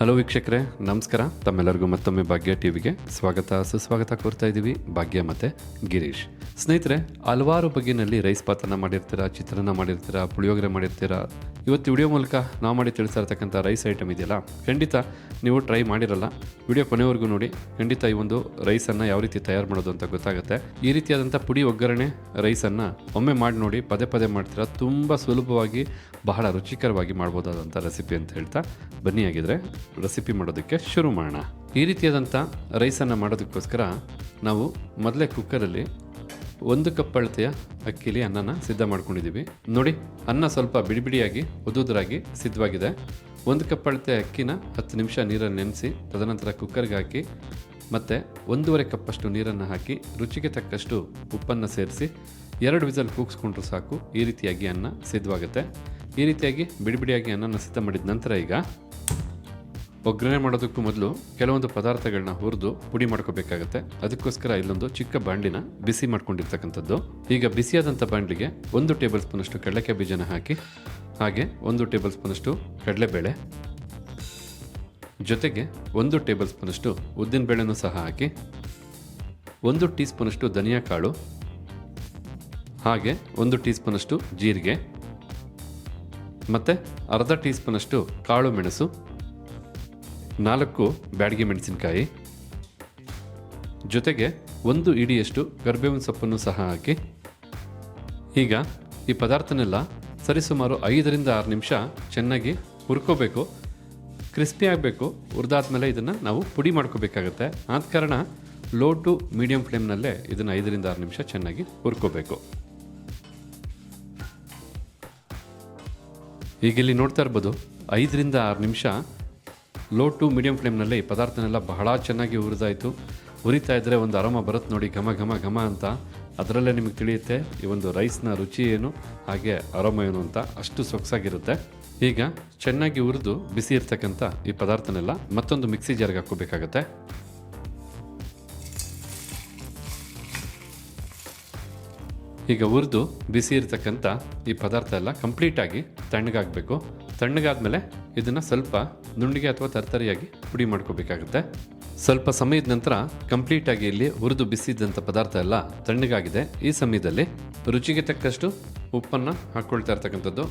Hello ವೀಕ್ಷಕರೇ ನಮಸ್ಕಾರ. ತಮ್ಮೆಲ್ಲರಿಗೂ ಮತ್ತೊಮ್ಮೆ ಭಾಗ್ಯ ಟಿವಿಗೆ ಸ್ವಾಗತ ಸುಸ್ವಾಗತ ಕೋರ್ತಾ ಇದ್ದೀವಿ. ಭಾಗ್ಯ ಮತ್ತೆ ಗಿರೀಶ್. ಸ್ನೇಹಿತರೆ, ಹಲವಾರು ಬಗೆಯಲ್ಲಿ ರೈಸ್ ಪಾತನ ಮಾಡಿರ್ತೀರಾ, ಚಿತ್ರಾನ್ನ ಮಾಡಿರ್ತೀರಾ, ಪುಳಿಯೋಗರೆ ಮಾಡಿರ್ತೀರಾ, ಇವತ್ತು ವಿಡಿಯೋ ಮೂಲಕ ನಾವು ಮಾಡಿ ತಿಳಿಸ್ತಾ ಇರ್ತಕ್ಕಂಥ ರೈಸ್ ಐಟಮ್ ಇದೆಯಲ್ಲ, ಖಂಡಿತ ನೀವು ಟ್ರೈ ಮಾಡಿರಲ್ಲ. ವಿಡಿಯೋ ಕೊನೆವರೆಗೂ ನೋಡಿ, ಖಂಡಿತ ಈ ಒಂದು ರೈಸನ್ನು ಯಾವ ರೀತಿ ತಯಾರು ಮಾಡೋದು ಅಂತ ಗೊತ್ತಾಗುತ್ತೆ. ಈ ರೀತಿಯಾದಂಥ ಪುಡಿ ಒಗ್ಗರಣೆ ರೈಸನ್ನು ಒಮ್ಮೆ ಮಾಡಿ ನೋಡಿ, ಪದೇ ಪದೇ ಮಾಡ್ತೀರಾ, ತುಂಬ ಸುಲಭವಾಗಿ, ಬಹಳ ರುಚಿಕರವಾಗಿ ಮಾಡ್ಬೋದಾದಂಥ ರೆಸಿಪಿ ಅಂತ ಹೇಳ್ತಾ ಬನ್ನಿ ಆಗಿದ್ರೆ ರೆಸಿಪಿ ಮಾಡೋದಕ್ಕೆ ಶುರು ಮಾಡೋಣ. ಈ ರೀತಿಯಾದಂಥ ರೈಸನ್ನು ಮಾಡೋದಕ್ಕೋಸ್ಕರ ನಾವು ಮೊದಲೇ ಕುಕ್ಕರಲ್ಲಿ ಒಂದು ಕಪ್ ಅಳತೆಯ ಅಕ್ಕಿಲಿ ಅನ್ನನ ಸಿದ್ಧ ಮಾಡ್ಕೊಂಡಿದ್ದೀವಿ. ನೋಡಿ, ಅನ್ನ ಸ್ವಲ್ಪ ಬಿಡಿ ಬಿಡಿಯಾಗಿ ಉದುದ್ರಾಗಿ ಸಿದ್ಧವಾಗಿದೆ. ಒಂದು ಕಪ್ ಅಳತೆ ಅಕ್ಕಿನ ಹತ್ತು ನಿಮಿಷ ನೀರನ್ನು ನೆನೆಸಿ, ತದನಂತರ ಕುಕ್ಕರ್ಗೆ ಹಾಕಿ, ಮತ್ತು ಒಂದೂವರೆ ಕಪ್ಪಷ್ಟು ನೀರನ್ನು ಹಾಕಿ, ರುಚಿಗೆ ತಕ್ಕಷ್ಟು ಉಪ್ಪನ್ನು ಸೇರಿಸಿ, ಎರಡು ವಿಸಲ್ ಕೂಗಿಸ್ಕೊಂಡ್ರು ಸಾಕು, ಈ ರೀತಿಯಾಗಿ ಅನ್ನ ಸಿದ್ಧವಾಗುತ್ತೆ. ಈ ರೀತಿಯಾಗಿ ಬಿಡಿ ಬಿಡಿಯಾಗಿ ಅನ್ನನ ಸಿದ್ಧ ಮಾಡಿದ ನಂತರ ಈಗ ಒಗ್ಗರಣೆ ಮಾಡೋದಕ್ಕೂ ಮೊದಲು ಕೆಲವೊಂದು ಪದಾರ್ಥಗಳನ್ನ ಹುರಿದು ಪುಡಿ ಮಾಡ್ಕೋಬೇಕಾಗತ್ತೆ. ಅದಕ್ಕೋಸ್ಕರ ಇಲ್ಲೊಂದು ಚಿಕ್ಕ ಬಾಂಡಿನ ಬಿಸಿ ಮಾಡ್ಕೊಂಡಿರ್ತಕ್ಕಂಥದ್ದು. ಈಗ ಬಿಸಿಯಾದಂಥ ಬಾಂಡ್ಲಿಗೆ ಒಂದು ಟೇಬಲ್ ಸ್ಪೂನಷ್ಟು ಕಡಲೆಕಾಯಿ ಬೀಜನ ಹಾಕಿ, ಹಾಗೆ ಒಂದು ಟೇಬಲ್ ಸ್ಪೂನಷ್ಟು ಕಡಲೆಬೇಳೆ. ಜೊತೆಗೆ ಒಂದು ಟೇಬಲ್ ಸ್ಪೂನಷ್ಟು ಉದ್ದಿನಬೇಳೆನೂ ಸಹ ಹಾಕಿ, ಒಂದು ಟೀ ಸ್ಪೂನಷ್ಟು ಧನಿಯಾ ಕಾಳು, ಹಾಗೆ ಒಂದು ಟೀ ಸ್ಪೂನಷ್ಟು ಜೀರಿಗೆ, ಮತ್ತು ಅರ್ಧ ಟೀ ಸ್ಪೂನಷ್ಟು ಕಾಳು ಮೆಣಸು ನಾಲ್ಕು ಬ್ಯಾಡಗಿ ಮೆಣಸಿನಕಾಯಿ. ಜೊತೆಗೆ ಒಂದು ಇಡಿಯಷ್ಟು ಕರ್ಬೇವಿನ ಸೊಪ್ಪನ್ನು ಸಹ ಹಾಕಿ. ಈಗ ಈ ಪದಾರ್ಥನೆಲ್ಲ ಸರಿಸುಮಾರು ಐದರಿಂದ ಆರು ನಿಮಿಷ ಚೆನ್ನಾಗಿ ಹುರ್ಕೋಬೇಕು. ಕ್ರಿಸ್ಪಿ ಆಗಬೇಕು, ಹುರಿದಾದ್ಮೇಲೆ ಇದನ್ನು ನಾವು ಪುಡಿ ಮಾಡ್ಕೋಬೇಕಾಗತ್ತೆ. ಆದ ಕಾರಣ ಲೋ ಟು ಮೀಡಿಯಂ ಫ್ಲೇಮ್ನಲ್ಲೇ ಇದನ್ನು ಐದರಿಂದ ಆರು ನಿಮಿಷ ಚೆನ್ನಾಗಿ ಹುರ್ಕೋಬೇಕು. ಈಗ ಇಲ್ಲಿ ನೋಡ್ತಾ ಇರ್ಬೋದು, ಐದರಿಂದ ಆರು ನಿಮಿಷ ಲೋ ಟು ಮೀಡಿಯಂ ಫ್ಲೇಮ್ನಲ್ಲಿ ಪದಾರ್ಥನೆಲ್ಲ ಬಹಳ ಚೆನ್ನಾಗಿ ಉರಿದಾಯಿತು ಉರಿತಾ ಇದ್ದರೆ ಒಂದು ಅರಮ ಬರುತ್ತೆ ನೋಡಿ, ಘಮ ಘಮ ಘಮ ಅಂತ. ಅದರಲ್ಲೇ ನಿಮಗೆ ತಿಳಿಯುತ್ತೆ ಈ ಒಂದು ರೈಸ್ನ ರುಚಿ ಏನು, ಹಾಗೆ ಅರಮ ಏನು ಅಂತ. ಅಷ್ಟು ಸೊಗಸಾಗಿರುತ್ತೆ. ಈಗ ಚೆನ್ನಾಗಿ ಹುರಿದು ಬಿಸಿ ಇರ್ತಕ್ಕಂಥ ಈ ಪದಾರ್ಥನೆಲ್ಲ ಮತ್ತೊಂದು ಮಿಕ್ಸಿ ಜಾರ್ಗೆ ಹಾಕೋಬೇಕಾಗತ್ತೆ ಈಗ ಹುರಿದು ಬಿಸಿ ಇರ್ತಕ್ಕಂಥ ಈ ಪದಾರ್ಥ ಎಲ್ಲ ಕಂಪ್ಲೀಟಾಗಿ ತಣ್ಣಗಾಗಬೇಕು. ತಣ್ಣಗಾದ್ಮೇಲೆ ಇದನ್ನು ಸ್ವಲ್ಪ ನುಂಡಿಗೆ ಅಥವಾ ತರ್ತರಿಯಾಗಿ ಪುಡಿ ಮಾಡ್ಕೋಬೇಕಾಗುತ್ತೆ. ಸ್ವಲ್ಪ ಸಮಯದ ನಂತರ ಕಂಪ್ಲೀಟಾಗಿ ಇಲ್ಲಿ ಹುರಿದು ಬಿಸಿದಂಥ ಪದಾರ್ಥ ಎಲ್ಲ ತಣ್ಣಗಾಗಿದೆ. ಈ ಸಮಯದಲ್ಲಿ ರುಚಿಗೆ ತಕ್ಕಷ್ಟು ಉಪ್ಪನ್ನು ಹಾಕ್ಕೊಳ್ತಾ ಇರ್ತಕ್ಕಂಥದ್ದು.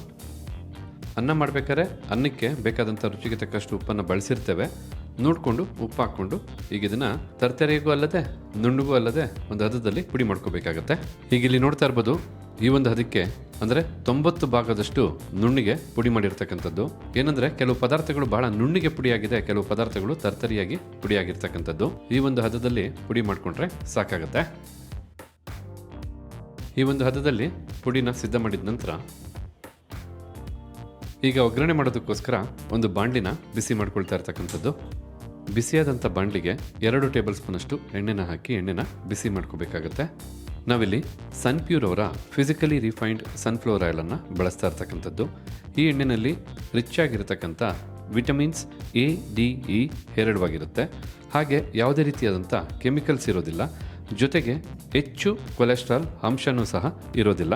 ಅನ್ನ ಮಾಡಬೇಕಾದ್ರೆ ಅನ್ನಕ್ಕೆ ಬೇಕಾದಂಥ ರುಚಿಗೆ ತಕ್ಕಷ್ಟು ಉಪ್ಪನ್ನು ಬಳಸಿರ್ತೇವೆ. ನೋಡಿಕೊಂಡು ಉಪ್ಪು ಹಾಕ್ಕೊಂಡು ಈಗ ಇದನ್ನು ತರ್ತರಿಗೂ ಅಲ್ಲದೆ, ನುಣ್ಣಗೂ ಅಲ್ಲದೆ ಒಂದು ಹದದಲ್ಲಿ ಪುಡಿ ಮಾಡ್ಕೋಬೇಕಾಗತ್ತೆ. ಈಗ ಇಲ್ಲಿ ನೋಡ್ತಾ ಇರ್ಬೋದು ಈ ಒಂದು ಹದಕ್ಕೆ ಅಂದರೆ ತೊಂಬತ್ತು ಭಾಗದಷ್ಟು ನುಣ್ಣಿಗೆ ಪುಡಿ ಮಾಡಿರ್ತಕ್ಕಂಥದ್ದು. ಏನಂದರೆ ಕೆಲವು ಪದಾರ್ಥಗಳು ಬಹಳ ನುಣ್ಣಿಗೆ ಪುಡಿಯಾಗಿದೆ, ಕೆಲವು ಪದಾರ್ಥಗಳು ತರ್ತರಿಯಾಗಿ ಪುಡಿಯಾಗಿರ್ತಕ್ಕಂಥದ್ದು. ಈ ಒಂದು ಹದದಲ್ಲಿ ಪುಡಿ ಮಾಡಿಕೊಂಡ್ರೆ ಸಾಕಾಗತ್ತೆ. ಈ ಒಂದು ಹದದಲ್ಲಿ ಪುಡಿನ ಸಿದ್ಧ ಮಾಡಿದ ನಂತರ ಈಗ ಒಗ್ಗರಣೆ ಮಾಡೋದಕ್ಕೋಸ್ಕರ ಒಂದು ಬಾಂಡ್ಲಿನ ಬಿಸಿ ಮಾಡ್ಕೊಳ್ತಾ ಇರ್ತಕ್ಕಂಥದ್ದು. ಬಿಸಿಯಾದಂಥ ಬಾಂಡ್ಲಿಗೆ ಎರಡು ಟೇಬಲ್ ಸ್ಪೂನಷ್ಟು ಎಣ್ಣೆನ ಹಾಕಿ ಎಣ್ಣೆನ ಬಿಸಿ ಮಾಡ್ಕೋಬೇಕಾಗತ್ತೆ. ನಾವಿಲ್ಲಿ ಸನ್ ಪ್ಯೂರ್ ಅವರ ಫಿಸಿಕಲಿ ರಿಫೈನ್ಡ್ ಸನ್ಫ್ಲವರ್ ಆಯಿಲನ್ನು ಬಳಸ್ತಾ ಇರ್ತಕ್ಕಂಥದ್ದು. ಈ ಎಣ್ಣೆಯಲ್ಲಿ ರಿಚ್ ಆಗಿರತಕ್ಕಂಥ ವಿಟಮಿನ್ಸ್ ಎ ಡಿ ಇ ಹೇರಳವಾಗಿರುತ್ತೆ ಹಾಗೆ ಯಾವುದೇ ರೀತಿಯಾದಂಥ ಕೆಮಿಕಲ್ಸ್ ಇರೋದಿಲ್ಲ. ಜೊತೆಗೆ ಹೆಚ್ಚು ಕೊಲೆಸ್ಟ್ರಾಲ್ ಅಂಶನೂ ಸಹ ಇರೋದಿಲ್ಲ.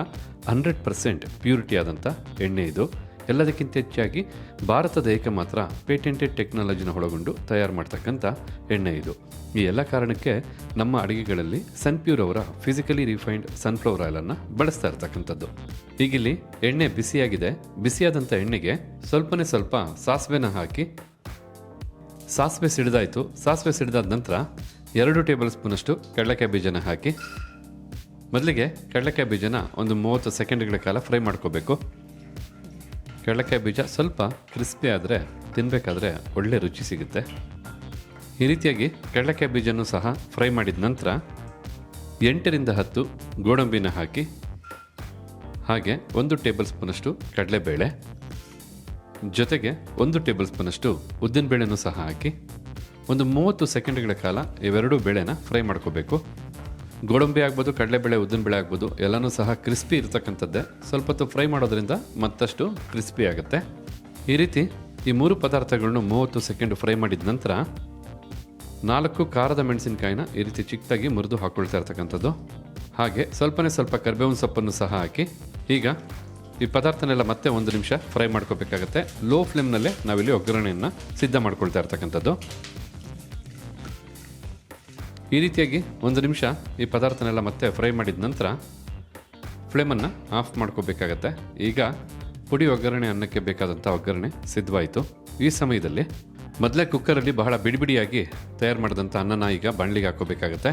ಹಂಡ್ರೆಡ್ ಪರ್ಸೆಂಟ್ ಪ್ಯೂರಿಟಿ ಆದಂಥ ಎಣ್ಣೆ ಇದು. ಎಲ್ಲದಕ್ಕಿಂತ ಹೆಚ್ಚಾಗಿ ಭಾರತದ ಏಕಮಾತ್ರ ಪೇಟೆಂಟೆಡ್ ಟೆಕ್ನಾಲಜಿನ ಒಳಗೊಂಡು ತಯಾರು ಮಾಡ್ತಕ್ಕಂಥ ಎಣ್ಣೆ ಇದು. ಈ ಎಲ್ಲ ಕಾರಣಕ್ಕೆ ನಮ್ಮ ಅಡುಗೆಗಳಲ್ಲಿ ಸನ್ಪ್ಯೂರ್ ಅವರ ಫಿಸಿಕಲಿ ರಿಫೈನ್ಡ್ ಸನ್ಫ್ಲವರ್ ಆಯಿಲನ್ನು ಬಳಸ್ತಾ ಇರ್ತಕ್ಕಂಥದ್ದು. ಈಗಿಲ್ಲಿ ಎಣ್ಣೆ ಬಿಸಿಯಾಗಿದೆ. ಬಿಸಿಯಾದಂಥ ಎಣ್ಣೆಗೆ ಸ್ವಲ್ಪನೇ ಸ್ವಲ್ಪ ಸಾಸಿವೆನ ಹಾಕಿ, ಸಾಸಿವೆ ಸಿಡಿದಾಯಿತು. ಸಾಸಿವೆ ಸಿಡಿದಾದ ನಂತರ ಎರಡು ಟೇಬಲ್ ಸ್ಪೂನಷ್ಟು ಕಡಲೆಕಾಯಿ ಬೀಜನ ಹಾಕಿ, ಮೊದಲಿಗೆ ಕಡಲೆಕಾಯಿ ಬೀಜನ ಒಂದು ಮೂವತ್ತು ಸೆಕೆಂಡ್ಗಳ ಕಾಲ ಫ್ರೈ ಮಾಡ್ಕೋಬೇಕು. ಕಡಲೆಕಾಯಿ ಬೀಜ ಸ್ವಲ್ಪ ಕ್ರಿಸ್ಪಿ ಆದರೆ ತಿನ್ನಬೇಕಾದ್ರೆ ಒಳ್ಳೆ ರುಚಿ ಸಿಗುತ್ತೆ. ಈ ರೀತಿಯಾಗಿ ಕಡಲೆಕಾಯಿ ಬೀಜನೂ ಸಹ ಫ್ರೈ ಮಾಡಿದ ನಂತರ ಎಂಟರಿಂದ ಹತ್ತು ಗೋಡಂಬಿನ ಹಾಕಿ, ಹಾಗೆ ಒಂದು ಟೇಬಲ್ ಸ್ಪೂನಷ್ಟು ಕಡಲೆಬೇಳೆ, ಜೊತೆಗೆ ಒಂದು ಟೇಬಲ್ ಸ್ಪೂನಷ್ಟು ಉದ್ದಿನಬೇಳೆನೂ ಸಹ ಹಾಕಿ ಒಂದು ಮೂವತ್ತು ಸೆಕೆಂಡ್ಗಳ ಕಾಲ ಇವೆರಡೂ ಬೇಳೆನ ಫ್ರೈ ಮಾಡ್ಕೋಬೇಕು. ಗೋಡಂಬಿ ಆಗ್ಬೋದು, ಕಡಲೆಬೇಳೆ, ಉದ್ದಿನಬೇಳೆ ಆಗ್ಬೋದು, ಎಲ್ಲನೂ ಸಹ ಕ್ರಿಸ್ಪಿ ಇರ್ತಕ್ಕಂಥದ್ದೇ. ಸ್ವಲ್ಪ ಹೊತ್ತು ಫ್ರೈ ಮಾಡೋದ್ರಿಂದ ಮತ್ತಷ್ಟು ಕ್ರಿಸ್ಪಿ ಆಗುತ್ತೆ. ಈ ರೀತಿ ಈ ಮೂರು ಪದಾರ್ಥಗಳನ್ನು ಮೂವತ್ತು ಸೆಕೆಂಡ್ ಫ್ರೈ ಮಾಡಿದ ನಂತರ ನಾಲ್ಕು ಖಾರದ ಮೆಣಸಿನಕಾಯಿನ ಈ ರೀತಿ ಚಿಕ್ಕದಾಗಿ ಮುರಿದು ಹಾಕ್ಕೊಳ್ತಾ ಇರ್ತಕ್ಕಂಥದ್ದು. ಹಾಗೆ ಸ್ವಲ್ಪನೇ ಸ್ವಲ್ಪ ಕರಿಬೇವಿನ ಸೊಪ್ಪನ್ನು ಸಹ ಹಾಕಿ ಈಗ ಈ ಪದಾರ್ಥನೆಲ್ಲ ಮತ್ತೆ ಒಂದು ನಿಮಿಷ ಫ್ರೈ ಮಾಡ್ಕೋಬೇಕಾಗತ್ತೆ. ಲೋ ಫ್ಲೇಮ್ನಲ್ಲೇ ನಾವಿಲ್ಲಿ ಒಗ್ಗರಣೆಯನ್ನು ಸಿದ್ಧ ಮಾಡ್ಕೊಳ್ತಾ ಇರ್ತಕ್ಕಂಥದ್ದು. ಈ ರೀತಿಯಾಗಿ ಒಂದು ನಿಮಿಷ ಈ ಪದಾರ್ಥನೆಲ್ಲ ಮತ್ತೆ ಫ್ರೈ ಮಾಡಿದ ನಂತರ ಫ್ಲೇಮನ್ನು ಆಫ್ ಮಾಡ್ಕೋಬೇಕಾಗತ್ತೆ. ಈಗ ಪುಡಿ ಒಗ್ಗರಣೆ ಅನ್ನಕ್ಕೆ ಬೇಕಾದಂಥ ಒಗ್ಗರಣೆ ಸಿದ್ಧವಾಯಿತು. ಈ ಸಮಯದಲ್ಲಿ ಮೊದಲೇ ಕುಕ್ಕರಲ್ಲಿ ಬಹಳ ಬಿಡಿ ಬಿಡಿಯಾಗಿ ತಯಾರು ಮಾಡಿದಂಥ ಅನ್ನನ ಈಗ ಬಾಣಲಿಗೆ ಹಾಕೋಬೇಕಾಗತ್ತೆ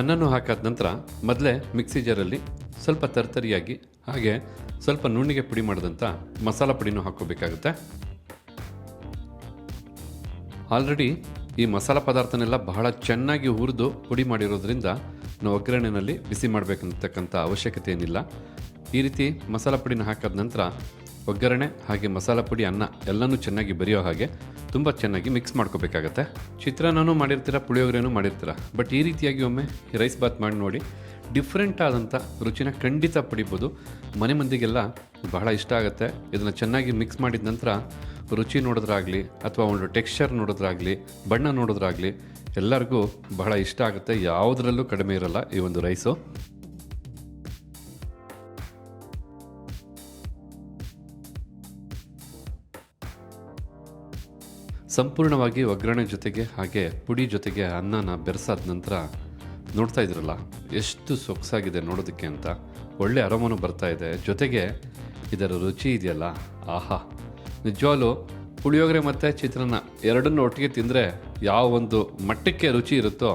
ಅನ್ನನೂ ಹಾಕಾದ ನಂತರ ಮೊದಲೇ ಮಿಕ್ಸಿ ಜಾರಲ್ಲಿ ಸ್ವಲ್ಪ ತರ್ತರಿಯಾಗಿ ಹಾಗೆ ಸ್ವಲ್ಪ ನುಣ್ಣಿಗೆ ಪುಡಿ ಮಾಡಿದಂಥ ಮಸಾಲ ಪುಡಿನೂ ಹಾಕೋಬೇಕಾಗುತ್ತೆ ಆಲ್ರೆಡಿ ಈ ಮಸಾಲ ಪದಾರ್ಥನೆಲ್ಲ ಬಹಳ ಚೆನ್ನಾಗಿ ಹುರಿದು ಪುಡಿ ಮಾಡಿರೋದ್ರಿಂದ ನಾವು ಒಗ್ಗರಣೆಯಲ್ಲಿ ಬಿಸಿ ಮಾಡಬೇಕಂತಕ್ಕಂಥ ಅವಶ್ಯಕತೆ ಏನಿಲ್ಲ ಈ ರೀತಿ ಮಸಾಲ ಪುಡಿನ ಹಾಕಿದ ನಂತರ ಒಗ್ಗರಣೆ ಹಾಗೆ ಮಸಾಲ ಪುಡಿ, ಅನ್ನ ಎಲ್ಲನೂ ಚೆನ್ನಾಗಿ ಬರೆಯೋ ಹಾಗೆ ತುಂಬ ಚೆನ್ನಾಗಿ ಮಿಕ್ಸ್ ಮಾಡ್ಕೋಬೇಕಾಗತ್ತೆ. ಚಿತ್ರಾನ್ನನೂ ಮಾಡಿರ್ತೀರ, ಪುಳಿಯೋಗರೆನೂ ಮಾಡಿರ್ತೀರ, ಬಟ್ ಈ ರೀತಿಯಾಗಿ ಒಮ್ಮೆ ರೈಸ್ ಬಾತ್ ಮಾಡಿ ನೋಡಿ. ಡಿಫ್ರೆಂಟ್ ಆದಂಥ ರುಚಿನ ಖಂಡಿತ ಪಡಿಬೋದು. ಮನೆ ಮಂದಿಗೆಲ್ಲ ಬಹಳ ಇಷ್ಟ ಆಗುತ್ತೆ. ಇದನ್ನು ಚೆನ್ನಾಗಿ ಮಿಕ್ಸ್ ಮಾಡಿದ ನಂತರ ರುಚಿ ನೋಡೋದ್ರಾಗಲಿ ಅಥವಾ ಒಂದು ಟೆಕ್ಸ್ಚರ್ ನೋಡೋದ್ರಾಗಲಿ, ಬಣ್ಣ ನೋಡೋದ್ರಾಗಲಿ ಎಲ್ಲರಿಗೂ ಬಹಳ ಇಷ್ಟ ಆಗುತ್ತೆ. ಯಾವುದರಲ್ಲೂ ಕಡಿಮೆ ಇರಲ್ಲ ಈ ಒಂದು ರೈಸು ಸಂಪೂರ್ಣವಾಗಿ ಒಗ್ಗರಣೆ ಜೊತೆಗೆ ಹಾಗೆ ಪುಡಿ ಜೊತೆಗೆ ಅನ್ನನ ಬೆರೆಸಾದ ನಂತರ ನೋಡ್ತಾ ಇದ್ರಲ್ಲ, ಎಷ್ಟು ಸೊಗಸಾಗಿದೆ ನೋಡೋದಕ್ಕೆ ಅಂತ. ಒಳ್ಳೆ ಅರಮನು ಬರ್ತಾ ಇದೆ. ಜೊತೆಗೆ ಇದರ ರುಚಿ ಇದೆಯಲ್ಲ? ಆಹಾ. ನಿಜವಾಗ್ಲೂ ಪುಳಿಯೋಗರೆ ಮತ್ತು ಚಿತ್ರಾನ್ನ ಎರಡನ್ನು ಒಟ್ಟಿಗೆ ತಿಂದರೆ ಯಾವ ಒಂದು ಮಟ್ಟಕ್ಕೆ ರುಚಿ ಇರುತ್ತೋ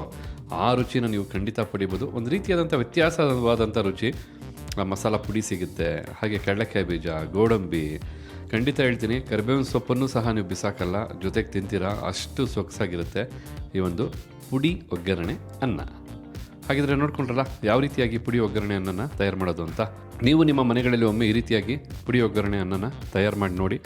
ಆ ರುಚಿನ ನೀವು ಖಂಡಿತ ಪಡಿಬೋದು. ಒಂದು ರೀತಿಯಾದಂಥ ವ್ಯತ್ಯಾಸವಾದಂಥ ರುಚಿ. ಆ ಮಸಾಲ ಪುಡಿ ಸಿಗುತ್ತೆ. ಹಾಗೆ ಕಡಲೆಕಾಯಿ ಬೀಜ, ಗೋಡಂಬಿ. ಖಂಡಿತ ಹೇಳ್ತೀನಿ, ಕರಿಬೇವಿನ ಸೊಪ್ಪನ್ನು ಸಹ ನೀವು ಬಿಸಾಕಲ್ಲ. ಜೊತೆಗೆ ತಿಂತೀರಾ? ಅಷ್ಟು ಸೊಗಸಾಗಿರುತ್ತೆ ಈ ಒಂದು ಪುಡಿ ಒಗ್ಗರಣೆ ಅನ್ನ. ಹಾಗಿದ್ರೆ ನೋಡ್ಕೊಂಡ್ರಲ್ಲ ಯಾವ ರೀತಿಯಾಗಿ ಪುಡಿ ಒಗ್ಗರಣೆ ಅನ್ನನ ತಯಾರು ಮಾಡೋದು ಅಂತ? ನೀವು ನಿಮ್ಮ ಮನೆಗಳಲ್ಲಿ ಒಮ್ಮೆ ಈ ರೀತಿಯಾಗಿ ಪುಡಿ ಒಗ್ಗರಣೆ ಅನ್ನನ ತಯಾರು ಮಾಡಿ ನೋಡಿ.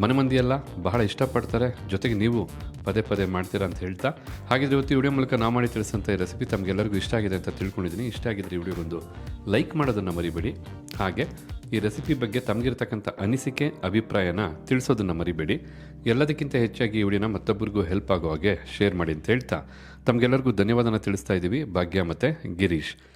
ಮನೆ ಮಂದಿಯೆಲ್ಲ ಬಹಳ ಇಷ್ಟಪಡ್ತಾರೆ. ಜೊತೆಗೆ ನೀವು ಪದೇ ಪದೇ ಮಾಡ್ತೀರಾ ಅಂತ ಹೇಳ್ತಾ. ಹಾಗಿದ್ರೆ ಇವತ್ತು ವಿಡಿಯೋ ಮೂಲಕ ನಾವು ಮಾಡಿ ತಿಳಿಸಂಥ ಈ ರೆಸಿಪಿ ತಮಗೆಲ್ಲರಿಗೂ ಇಷ್ಟ ಆಗಿದೆ ಅಂತ ತಿಳ್ಕೊಂಡಿದ್ದೀನಿ. ಇಷ್ಟ ಆಗಿದ್ರೆ ಈ ವಿಡಿಯೋಗೊಂದು ಲೈಕ್ ಮಾಡೋದನ್ನು ಮರಿಬೇಡಿ. ಹಾಗೆ ಈ ರೆಸಿಪಿ ಬಗ್ಗೆ ತಮಗಿರ್ತಕ್ಕಂಥ ಅನಿಸಿಕೆ, ಅಭಿಪ್ರಾಯನ ತಿಳಿಸೋದನ್ನು ಮರಿಬೇಡಿ. ಎಲ್ಲದಕ್ಕಿಂತ ಹೆಚ್ಚಾಗಿ ಈ ವಿಡಿಯೋನ ಮತ್ತೊಬ್ಬರಿಗೂ ಹೆಲ್ಪ್ ಆಗೋ ಹಾಗೆ ಶೇರ್ ಮಾಡಿ ಅಂತ ಹೇಳ್ತಾ. ತಮಗೆಲ್ಲರಿಗೂ ಧನ್ಯವಾದನ ತಿಳಿಸ್ತಾ ಇದ್ದೀವಿ. ಭಾಗ್ಯ ಮತ್ತು ಗಿರೀಶ್.